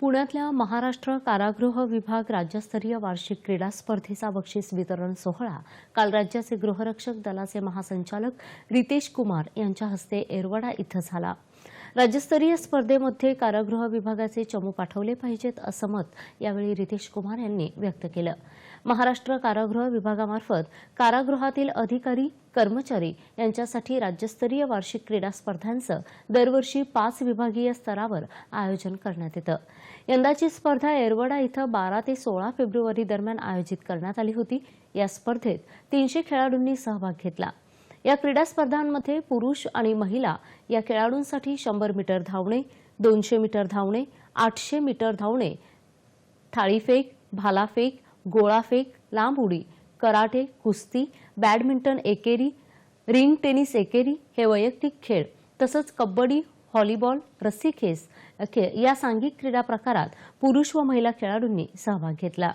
पुण्यातल्या महाराष्ट्र कारागृह विभाग राज्यस्तरीय वार्षिक क्रीडा स्पर्धेचा बक्षीस वितरण सोहळा. काल राज्याचे गृहरक्षक दलाचे महासंचालक रितेश कुमार यांच्या हस्ते एरवडा इथं झाला. राज्यस्तरीय स्पर्धेमध्ये कारागृह विभागाचे चमू पाठवले पाहिजेत असं मत यावेळी रितेश कुमार यांनी व्यक्त केलं. महाराष्ट्र कारागृह विभागामार्फत कारागृहातील अधिकारी कर्मचारी यांच्यासाठी राज्यस्तरीय वार्षिक क्रीडा स्पर्धांचं दरवर्षी पाच विभागीय स्तरावर आयोजन करण्यात येतं. यंदाची स्पर्धा एरवडा इथं बारा ते सोळा फेब्रुवारी दरम्यान आयोजित करण्यात आली होती. या स्पर्धेत तीनशे खेळाडूंनी सहभाग घेतला. या क्रीडा स्पर्धांमध्ये पुरुष आणि महिला या खेळाडूंसाठी शंभर मीटर धावणे दोनशे मीटर धावणे आठशे मीटर धावणे थाळीफेक भालाफेक गोळाफेक लांब उडी कराटे कुस्ती बॅडमिंटन एकेरी रिंग टेनिस एकेरी हे वैयक्तिक खेळ तसंच कबड्डी व्हॉलीबॉल रस्सीखेच खेळ या सांघिक क्रीडा प्रकारात पुरुष व महिला खेळाडूंनी सहभाग घेतला.